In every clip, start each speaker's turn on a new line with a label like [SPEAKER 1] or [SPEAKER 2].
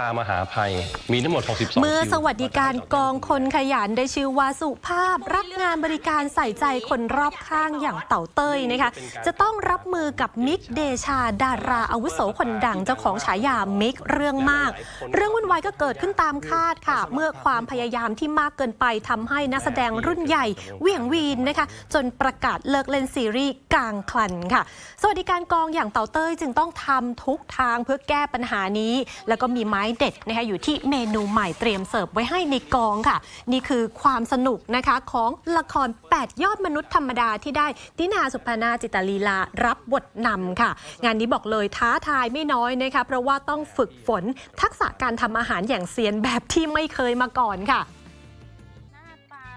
[SPEAKER 1] ตามหาภัยมีทั้งหมด 62
[SPEAKER 2] เมื่อ
[SPEAKER 1] คิว
[SPEAKER 2] สวัสดิการกองคนขยันได้ชื่อว่าสุภาพ รับงานบริการใส่ใจคนรอบข้างอย่างเต่าเต้ยนะคะ จะต้องรับมือกับมิกเดชา ดาราอาวุโสคนดังเจ้าของฉายามิกเรื่องมาก เรื่องวุ่นวายก็เกิดขึ้นตามคาดค่ะ เมื่อความพยายามที่มากเกินไปทำให้นักแสดงรุ่นใหญ่เหวี่ยงวีนนะคะ จนประกาศเลิกเล่นซีรีส์กลางคลันค่ะ สวัสดิการกองอย่างเต่าเต้ยจึงต้องทำทุกทางเพื่อแก้ปัญหานี้ แล้วก็มีไม้เด็ดนะคะอยู่ที่เมนูใหม่เตรียมเสิร์ฟไว้ให้ในกองค่ะ นี่คือความสนุกนะคะของละคร 8 ยอดมนุษย์ธรรมดาที่ได้ตินาสุภานาจิตาลีลารับบทนำค่ะ งานนี้บอกเลยท้าทายไม่น้อยนะคะเพราะว่าต้องฝึกฝนทักษะการทำอาหารอย่างเซียนแบบที่ไม่เคยมาก่อนค่ะ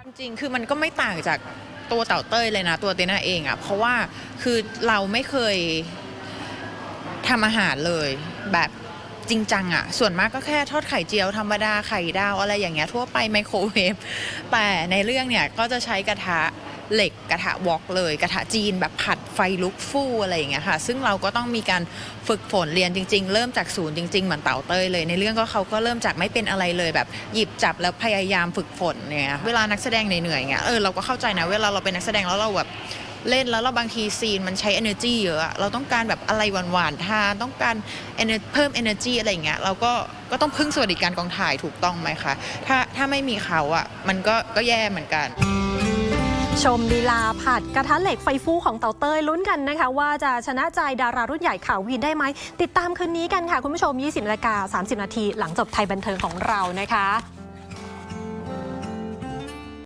[SPEAKER 3] จริงๆคือมันก็ไม่ต่างจากตัวเต่าเต้ยเลยนะ ตัวเตน่าเองอะ่ะเพราะว่าคือเราไม่เคยทำอาหารเลยแบบ จริงจังอะ่ะส่วนมากก็แค่ทอดไข่เจียวธรรมดาไข่ดาวอะไรอย่างเงี้ยทั่วไปไมโครเวฟแต่ในเรื่องเนี่ยก็จะใช้กระทะเหล็กกระทะวอกเลยกระทะจีนแบบผัดไฟลุกฟู่อะไรอย่างเงี้ยค่ะ ซึ่งเราก็ต้องมีการฝึกฝนเรียนจริง ๆ เริ่มจากศูนย์จริง ๆ เหมือนเต่าเต้ยเลย ในเรื่องก็เขาก็เริ่มจากไม่เป็นอะไรเลยแบบหยิบจับแล้วพยายามฝึกฝนเนี่ยเวลานักแสดงเหนื่อยๆเงี้ยเออเราก็เข้าใจนะเวลาเราเป็นนักแสดงแล้วเราแบบ เล่นแล้วเราบางทีซีนมันใช้ energy เยอะเราต้องการแบบอะไรหวานๆทานต้องการ ener- เพิ่ม energy อะไรอย่างเงี้ยเราก็ก็ต้องพึ่งสวัสดิการกองถ่ายถูกต้องไหมคะถ้าถ้าไม่มีเขาอะมันก็ก็แย่เหมือนกัน
[SPEAKER 2] ชมลีลาผัดกระทะเหล็กไฟฟูของเต่าเต้ยลุ้นกันนะคะ ว่าจะชนะใจดารารุ่นใหญ่ข่าววีนได้ไหม ติดตามคืนนี้กันค่ะ คุณผู้ชม 20นาฬิกา30 นาทีหลังจบไทยบันเทิงของเรานะคะ